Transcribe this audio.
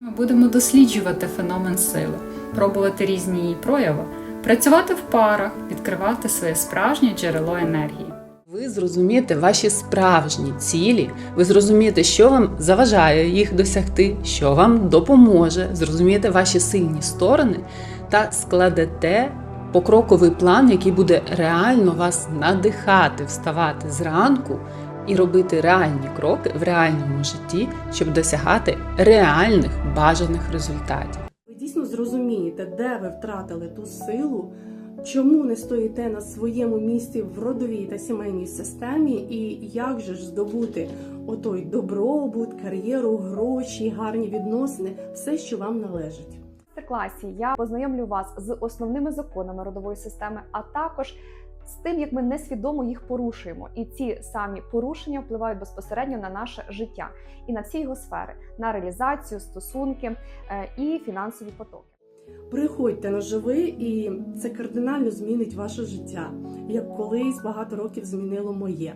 Ми будемо досліджувати феномен сили, пробувати різні її прояви, працювати в парах, відкривати своє справжнє джерело енергії. Ви зрозумієте ваші справжні цілі, ви зрозумієте, що вам заважає їх досягти, що вам допоможе, зрозумієте ваші сильні сторони та складете покроковий план, який буде реально вас надихати, вставати зранку і робити реальні кроки в реальному житті, щоб досягати реальних бажаних результатів. Ви дійсно зрозумієте, де ви втратили ту силу, чому не стоїте на своєму місці в родовій та сімейній системі, і як же ж здобути отой добробут, кар'єру, гроші, гарні відносини, все, що вам належить. класі я познайомлю вас з основними законами родової системи, а також з тим, як ми несвідомо їх порушуємо, і ці самі порушення впливають безпосередньо на наше життя і на всі його сфери, на реалізацію, стосунки е, і фінансові потоки. Приходьте на живий, і це кардинально змінить ваше життя, як колись багато років змінило моє.